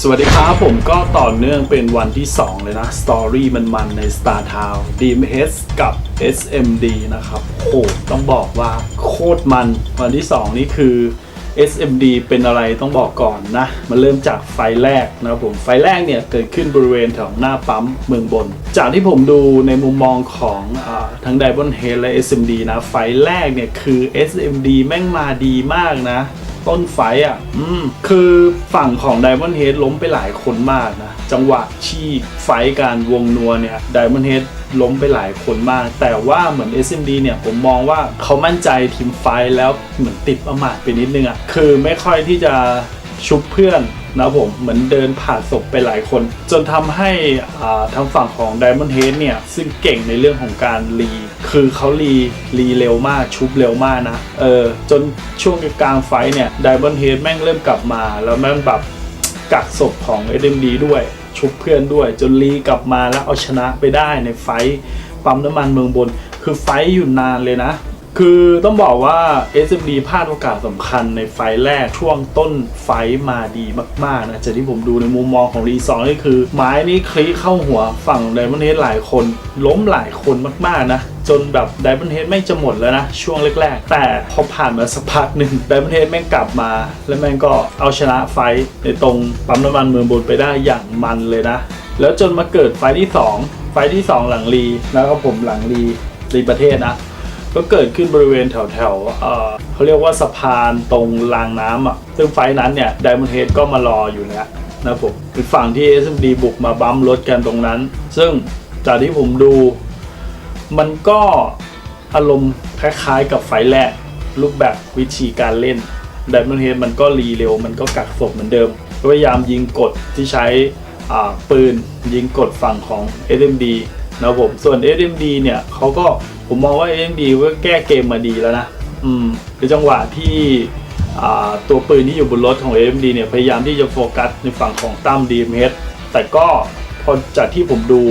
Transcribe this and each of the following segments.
สวัสดีครับผมก็ต่อเนื่องเป็นวันที่ 2 เลยนะสตอรี่มันๆใน Star Town DMS กับ SMD นะครับโอ้ต้องบอกว่าโคตรมัน วันที่ 2 นี่คือ SMD เป็นอะไรต้องบอกก่อนนะ มันเริ่มจากไฟแรกนะครับผมไฟแรกเนี่ยเกิดขึ้นบริเวณแถวหน้าปั๊มเมืองบน จากที่ผมดูในมุมมองของอทั้ง Diamond Head และ SMD นะ ไฟแรกเนี่ยคือ SMD แม่งมาดีมากนะ ต้นไฟอะ อืม คือฝั่งของ Diamond Head ล้มไปหลายคนมากนะ จังหวะที่ไฟการวงนัวเนี่ย Diamond Head ล้มไปหลายคนมาก แต่ว่าเหมือน SMD เนี่ยผมมองว่าเขามั่นใจทีมไฟท์แล้วเหมือนติดประมาทไปนิดนึงอะ คือไม่ค่อยที่จะชุบเพื่อน นะผมเหมือนเดินผ่านศพไปหลายคน จนทำให้ทางฝั่งของ Diamond Head เนี่ย ซึ่งเก่งในเรื่องของการรีคือเขารีรีเร็วมากชุบเร็วมากนะ เออ จนช่วงกลางไฟเนี่ย Diamond Head แม่งเริ่มกลับมา แล้วแม่งแบบกักศพของ SMD ด้วยชุบเพื่อนด้วย จนรีกลับมาแล้วเอาชนะไปได้ในไฟปั๊มน้ำมันเมืองบน คือไฟอยู่นานเลยนะ คือต้องบอกว่า SMD พลาดโอกาสสำคัญในไฟแรกช่วงต้นไฟมาดีมากๆนะจากที่ผมดูในมุมมองของรีซองนี่คือ ไม้นี่คลีเข้าหัวฝั่งไดมอนเฮดหลายคน ล้มหลายคนมากๆนะ จนแบบไดมอนเฮดไม่จะหมดแล้วนะ ช่วงแรกๆ แต่พอผ่านมาสักพักหนึ่งไดมอนเฮดแม่งกลับมา แล้วแม่งก็เอาชนะไฟในตรงปั๊มน้ำมันเมืองบนไปได้อย่างมันเลยนะ แล้วจนมาเกิดไฟที่สองไฟท์ที่สองหลังรีแล้วก็ผมหลังรีรีประเทศนะ ก็เกิดขึ้นบริเวณแถวแถวเขาเรียกว่าสะพานตรงรางน้ำอะซึ่งไฟนั้นเนี่ยไดมอนเฮดก็มารออยู่แล้วนะผมเป็นฝั่งที่ SMD บุกมาบัมรถกันตรงนั้น ซึ่งจากที่ผมดู มันก็อารมณ์คล้ายๆกับไฟแรกรูปแบบวิธีการเล่นไดมอนเฮดมันก็รีเร็ว มันก็กักศพเหมือนเดิมพยายามยิงกดที่ใช้ปืนยิงกดฝั่งของ SMD นะครับผมส่วน SMD เนี่ยเขาก็ผมมองว่า SMD ก็แก้เกมมาดีแล้วนะอืมในจังหวะที่ตัวปืนที่อยู่บนรถของ SMD เนี่ยพยายามที่จะโฟกัสในฝั่งของตั้ม DMH แต่ก็พอจากที่ผมดู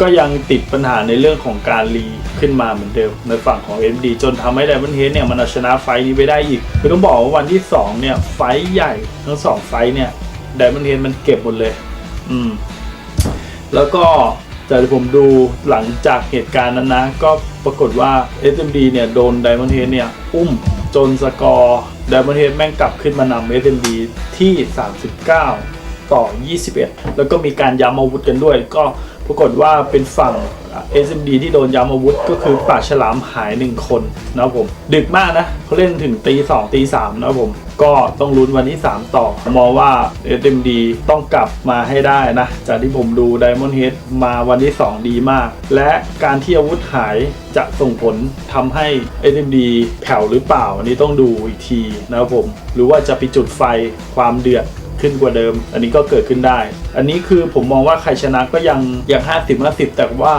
ก็ยังติดปัญหาในเรื่องของการรีขึ้นมาเหมือนเดิมในฝั่งของ MD จนทำให้ Diamond Head เนี่ยมันเอาชนะไฟท์นี้ไปได้อีกคือต้องบอกว่าวันที่ 2 เนี่ย ไฟใหญ่ทั้ง 2 ไฟเนี่ย Diamond Head มันเก็บหมดเลย อืม แล้วก็ แต่ที่ผมดูหลังจากเหตุการณ์นั้นนะ ก็ปรากฏว่า SMD เนี่ยโดนไดมอนเ d ดเนี่ยอุ้มจนสกอร์ไดมอนเ d ดแม่งกลับขึ้นมานำ SMD ที่ 39 ต่อ 21 แล้วก็มีการย้ำอาวุธกันด้วย ก็ปรากฏว่าเป็นฝั่ง SMD ที่โดนย้ำอาวุธก็คือปาฉลามหายหนึ่งคนนะครับผม ดึกมากนะเขาเล่นถึงตีสองตีสามนะครับผม ก็ต้องลุ้นวันที่ 3 ต่อ มองว่า SMD ต้องกลับมาให้ได้นะ จากที่ผมดู Diamond Head มาวันที่ 2 ดีมาก และการที่อาวุธหายจะส่งผลทำให้ SMD แผ่วหรือเปล่า อันนี้ต้องดูอีกทีนะครับผม หรือว่าจะไปจุดไฟความเดือด ขึ้นกว่าเดิม อันนี้ก็เกิดขึ้นได้ อันนี้คือผมมองว่าใครชนะก็ยังยังห้าสิบห้าสิบแต่ว่า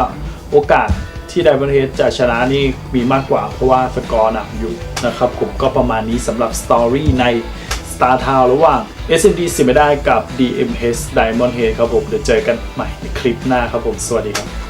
โอกาสที่ไดมอนเฮดจะชนะนี่มีมากกว่า เพราะว่าสกอร์หนักอยู่นะครับผมก็ประมาณนี้สำหรับสตอรี่ใน Star Town ระหว่าง SMD สิไม่ได้กับ DMH Diamond Head ครับผม เดี๋ยวเจอกันใหม่ในคลิปหน้าครับผม สวัสดีครับ